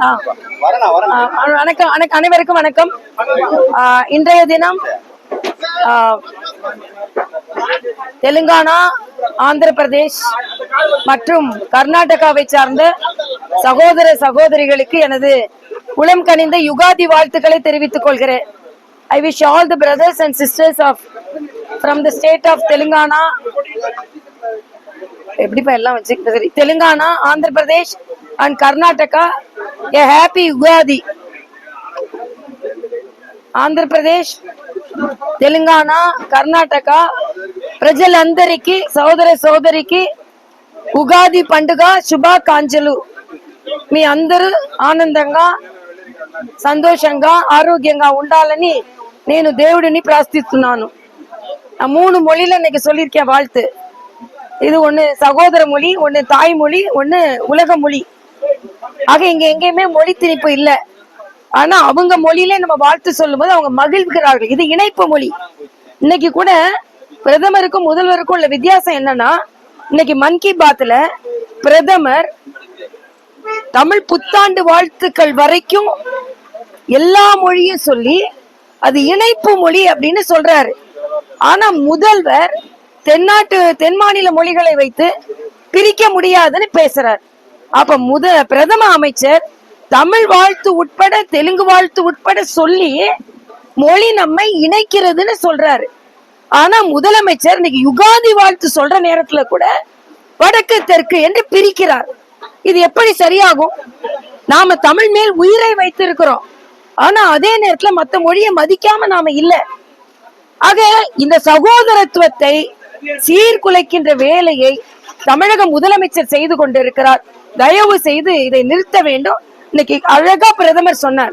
ஆ. ஆ, வணக்கம் வணக்கம் அனைவருக்கும் வணக்கம் இன்றைய தினம் தெலுங்கானா ஆந்திர பிரதேஷ் மற்றும் கர்நாடகாவை சார்ந்த சகோதர சகோதரிகளுக்கு எனது உளம் கனிந்த யுகாதி வாழ்த்துக்களை தெரிவித்துக் கொள்கிறேன் I wish all the brothers and sisters of from the state of Telangana எப்படிப்பா எல்லாம் வச்சுக்கிட்டு சரி Telangana Andhra Pradesh and Karnataka a happy Ugadi Andhra Pradesh Telangana Karnataka ప్రజలందరికీ సోదర సోదరికి ఉగాది పండుగ శుభాకాంక్షలు మీ అందరూ ఆనందంగా సంతోషంగా ఆరోగ్యంగా ఉండాలని నేను దేవుడిని ప్రార్థిస్తున్నాను நான் மூணு மொழியில இன்னைக்கு சொல்லியிருக்கேன் வாழ்த்து இது ஒண்ணு சகோதர மொழி ஒண்ணு தாய்மொழி ஒண்ணு உலக மொழி. ஆக இங்க எங்கேயுமே மொழி திணிப்பு இல்ல. ஆனா அவங்க மொழியிலே நம்ம வாழ்த்து சொல்லும்போது அவங்க மகிழ்கிறார்கள். இது இணைப்பு மொழி. இன்னைக்கு கூட பிரதமருக்கும் முதல்வருக்கும் உள்ள வித்தியாசம் என்னன்னா இன்னைக்கு மன் கி பாத்ல பிரதமர் தமிழ் புத்தாண்டு வாழ்த்துக்கள் வரைக்கும் எல்லா மொழியும் சொல்லி அது இணைப்பு மொழி அப்படின்னு சொல்றாரு. ஆனா முதல்வர் தென்னாட்டு தென் மாநில மொழிகளை வைத்து பிரிக்க முடியாதுன்னு பேசுறார். அப்ப முத பிரதம அமைச்சர் தமிழ் வாழ்த்து உட்பட தெலுங்கு வாழ்த்து உட்பட சொல்லி மொழி நம்மை இணைக்கிறதுன்னு சொல்றாரு. ஆனா முதலமைச்சர் இன்னைக்கு யுகாதி வாழ்த்து சொல்ற நேரத்துல கூட வடக்கு தெற்கு என்று பிரிக்கிறார். இது எப்படி சரியாகும்? நாம தமிழ் மேல் உயிரை வைத்திருக்கிறோம். ஆனா அதே நேரத்துல மத்த மொழியை மதிக்காம நாம இல்ல. ஆக இந்த சகோதரத்துவத்தை சீர்குலைக்கின்ற வேலையை தமிழக முதலமைச்சர் செய்து கொண்டிருக்கிறார். தயவு செய்து இதை நிறுத்த வேண்டும். இன்னைக்கு அழகா பிரதமர் சொன்னார்.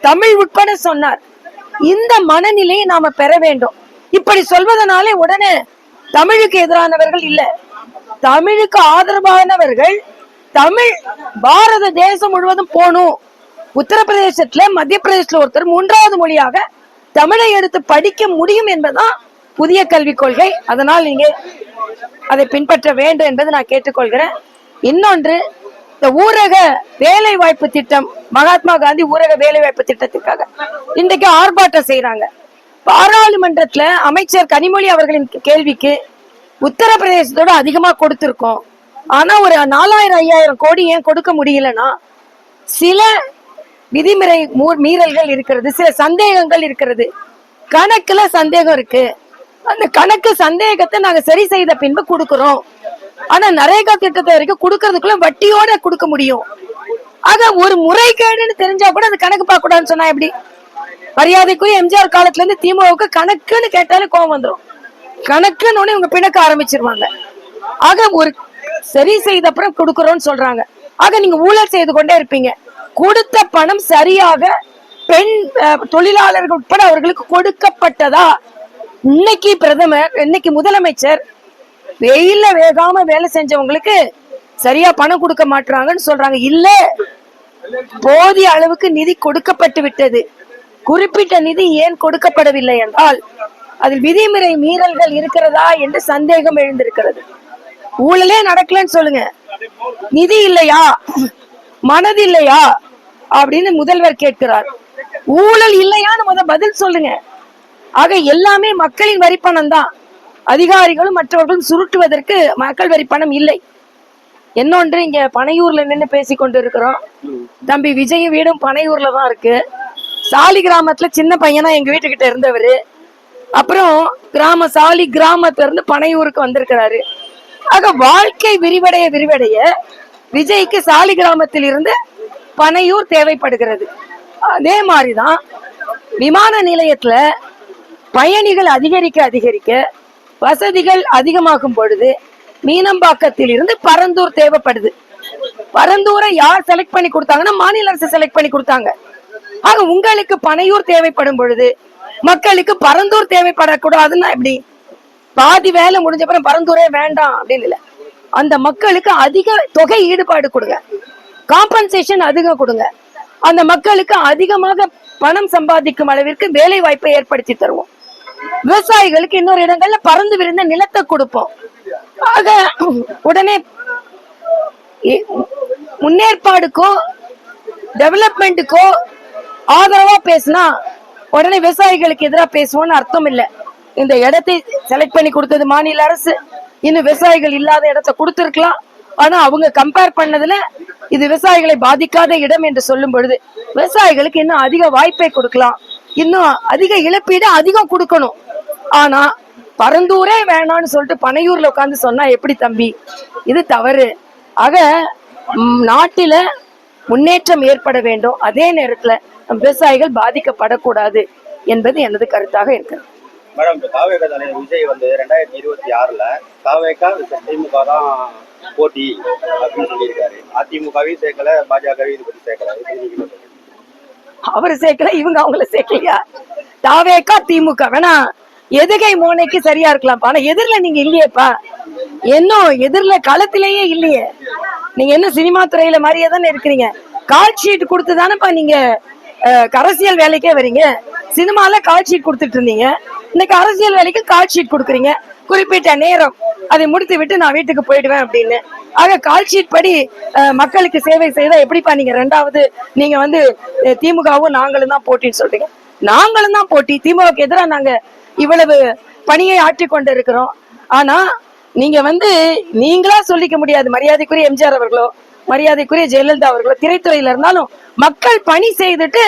தமிழ் உட்பட சொன்னார். இந்த மனநிலையை நாம பெற வேண்டும். இப்படி சொல்வதனாலே உடனே தமிழுக்கு எதிரானவர்கள் இல்ல. தமிழுக்கு ஆதரவானவர்கள் தமிழ் பாரத தேசம் முழுவதும் போகணும். உத்தரப்பிரதேசத்துல மத்திய பிரதேசத்துல ஒருத்தர் மூன்றாவது மொழியாக தமிழை எடுத்து படிக்க முடியும் என்பதுதான் புதிய கல்விக் கொள்கை. அதனால் நீங்க அதை பின்பற்ற வேண்டும் என்பதை நான் கேட்டுக்கொள்கிறேன். இன்னொன்று இந்த ஊரக வேலை வாய்ப்பு திட்டம் மகாத்மா காந்தி ஊரக வேலை வாய்ப்பு திட்டத்திற்காக இன்றைக்கு ஆர்ப்பாட்டம் செய்யறாங்க பாராளுமன்றத்துல அமைச்சர் கனிமொழி அவர்களின் கேள்விக்கு உத்தரப்பிரதேசத்தோட அதிகமா கொடுத்திருக்கோம். ஆனா ஒரு நாலாயிரம் ஐயாயிரம் கோடி ஏன் கொடுக்க முடியலன்னா சில விதிமுறை மூ- மீறல்கள் இருக்கிறது சில சந்தேகங்கள் இருக்கிறது. கணக்குல சந்தேகம் இருக்கு. அந்த கணக்கு சந்தேகத்தை நாங்க சரி செய்த பின்பு கொடுக்கிறோம். ஆனா நரேகா திட்டத்தை வரைக்கும் கொடுக்கறதுக்குள்ள வட்டியோட கொடுக்க முடியும். ஆக ஒரு முறைகேடுன்னு தெரிஞ்சா கூட அந்த கணக்கு பார்க்க கூடாதுன்னு சொன்னா எப்படி? மரியாதைக்குரிய எம்ஜிஆர் காலத்துல இருந்து திமுகவுக்கு கணக்குன்னு கேட்டாலே கோவம் வந்துரும். கணக்குன்னு உடனே இவங்க பிணக்க ஆரம்பிச்சிருவாங்க. ஆக ஒரு சரி செய்த அப்புறம் கொடுக்கறோம்னு சொல்றாங்க. ஆக நீங்க ஊழல் செய்து கொண்டே இருப்பீங்க. கொடுத்த பணம் சரியாக பெண் அஹ், தொழிலாளர்கள் உட்பட அவர்களுக்கு கொடுக்கப்பட்டதா? இன்னைக்கு பிரதமர் இன்னைக்கு முதலமைச்சர் வெயில வேகாம வேலை செஞ்சவங்களுக்கு சரியா பணம் கொடுக்க மாட்டாங்கன்னு சொல்றாங்க. இல்ல போதிய அளவுக்கு நிதி கொடுக்கப்பட்டு விட்டது. குறிப்பிட்ட நிதி ஏன் கொடுக்கப்படவில்லை என்றால் அதில் விதிமுறை மீறல்கள் இருக்கிறதா என்று சந்தேகம் எழுந்திருக்கிறது. ஊழலே நடக்கலன்னு சொல்லுங்க. நிதி இல்லையா? மனது இல்லையா அப்படின்னு முதல்வர் கேட்கிறார். ஊழல் இல்லையான்னு முத பதில் சொல்லுங்க. ஆக எல்லாமே மக்களின் வரிப்பணம் தான் அதிகாரிகளும் மற்றவர்களும் சுருட்டுவதற்கு மக்கள் வரி பணம் இல்லை. என்னொன்று இங்க பனையூர்ல நின்று பேசி கொண்டு இருக்கிறோம் தம்பி விஜய் வீடும் பனையூர்ல தான் இருக்கு. சாலி கிராமத்துல சின்ன பையனா எங்க வீட்டுக்கிட்ட இருந்தவர். அப்புறம் கிராம சாலி கிராமத்துல இருந்து பனையூருக்கு வந்திருக்கிறாரு. ஆக வாழ்க்கை விரிவடைய விரிவடைய விஜய்க்கு சாலி கிராமத்தில் இருந்து பனையூர் தேவைப்படுகிறது. அதே மாதிரிதான் விமான நிலையத்துல பயணிகள் அதிகரிக்க அதிகரிக்க வசதிகள் அதிகமாகும் பொழுது மீனம்பாக்கத்தில் இருந்து பரந்தூர் தேவைப்படுது. பரந்தூரை யார் செலக்ட் பண்ணி கொடுத்தாங்கன்னா மாநில அரசு செலக்ட் பண்ணி கொடுத்தாங்க. ஆக உங்களுக்கு பனையூர் தேவைப்படும் பொழுது மக்களுக்கு பரந்தூர் தேவைப்படக்கூடாதுன்னா எப்படி? பாதி வேலை முடிஞ்ச அப்புறம் பரந்தூரே வேண்டாம் அப்படின்னு இல்ல. அந்த மக்களுக்கு அதிக தொகை ஈடுபாடு கொடுங்க. காம்பன்சேஷன் அதிகம் கொடுங்க. அந்த மக்களுக்கு அதிகமாக பணம் சம்பாதிக்கும் அளவிற்கு வேலை வாய்ப்பை ஏற்படுத்தி தருவோம். விவசாயிகளுக்கு இன்னொரு இடங்கள்ல பறந்து விருந்த நிலத்தை கொடுப்போம். ஆக உடனே முன்னேற்பாடுக்கோ டெவலப்மெண்ட்டுக்கோ ஆதரவா பேசினா உடனே விவசாயிகளுக்கு எதிராக பேசுவோம்னு அர்த்தம் இல்லை. இந்த இடத்தை செலக்ட் பண்ணி கொடுத்தது மாநில அரசு. இன்னும் விவசாயிகள் இல்லாத இடத்த கொடுத்துருக்கலாம். ஆனா அவங்க கம்பேர் பண்ணதுல இது விவசாயிகளை பாதிக்காத இடம் என்று சொல்லும் பொழுது விவசாயிகளுக்கு இன்னும் அதிக வாய்ப்பை கொடுக்கலாம். இன்னும் அதிக இழப்பீடு அதிகம் கொடுக்கணும். ஆனா பரந்தூரே வேணாம்னு சொல்லிட்டு பனையூர்ல உட்காந்து சொன்னா எப்படி தம்பி? இது தவறு. ஆக நாட்டில முன்னேற்றம் ஏற்பட வேண்டும். அதே நேரத்துல விவசாயிகள் பாதிக்கப்படக்கூடாது என்பது எனது கருத்தாக இருக்கிறது. மேடம் இப்ப தலைவர் விஜய் வந்து ரெண்டாயிரத்தி இருபத்தி ஆறுல தாவேகா திமுக தான் போட்டி அப்படின்னு சொல்லியிருக்காரு. அதிமுகவையும் சேர்க்கல பாஜகவையும் இது பத்தி சேர்க்கல. அவர் சேர்க்கல இவங்க அவங்கள சேர்க்கலையா? தாவேக்கா திமுக. வேணா எதுகை மோனைக்கு சரியா இருக்கலாம். ஆனா எதிரில நீங்க இல்லையேப்பா. இன்னும் எதிரில களத்திலேயே இல்லையே. நீங்க என்ன சினிமா துறையில மாதிரியே தானே இருக்கிறீங்க. கால் ஷீட் கொடுத்து தானேப்பா நீங்க அரசியல் வேலைக்கே வரீங்க. சினிமால கால் ஷீட் கொடுத்துட்டு இருந்தீங்க. இன்னைக்கு அரசியல் வேலைக்கு கால் ஷீட் கொடுக்குறீங்க. குறிப்பிட்ட நேரம் அதை முடித்து விட்டு நான் வீட்டுக்கு போயிடுவேன் அப்படின்னு. ஆக கால்ஷீட் படி மக்களுக்கு சேவை செய்தா எப்படிப்பா நீங்க ரெண்டாவது நீங்க வந்து திமுகவும் நாங்களும் தான் போட்டின்னு சொல்றீங்க. நாங்களும் தான் போட்டி. திமுகவுக்கு எதிராக நாங்க இவ்வளவு பணியை ஆற்றி கொண்டு இருக்கிறோம் ஆனா நீங்க வந்து நீங்களா சொல்லிக்க முடியாது. மரியாதைக்குரிய எம்ஜிஆர் அவர்களோ மரியாதைக்குரிய ஜெயலலிதா அவர்களோ திரைத்துறையில இருந்தாலும் மக்கள் பணி செய்துட்டு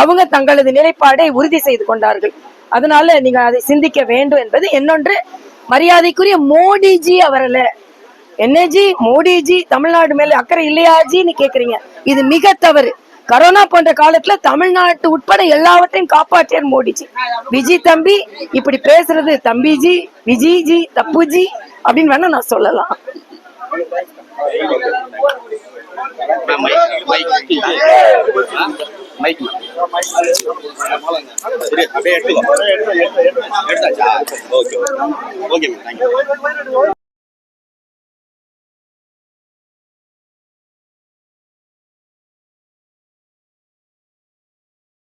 அவங்க தங்களது நிலைப்பாடை உறுதி செய்து கொண்டார்கள். அதனால நீங்க அதை சிந்திக்க வேண்டும் என்பது என்னொன்று மரியாதைக்குரிய மோடிஜி அவரல. என்னஜி மோடிஜி தமிழ்நாடு மேல அக்கறை இல்லையாஜின்னு கேக்குறீங்க. இது மிக தவறு. கரோனா போன்ற காலத்துல தமிழ்நாட்டு உட்பட எல்லாவற்றையும் காப்பாற்றியார் மோடிஜி. விஜி தம்பி இப்படி பேசுறது தம்பிஜி விஜிஜி தப்புஜி அப்படின்னு வேணா நான் சொல்லலாம். மைக் சரி, அப்படியே எடுத்துக்கோ. எடுத்தாச்சா okay okay. Ma'am. Thank you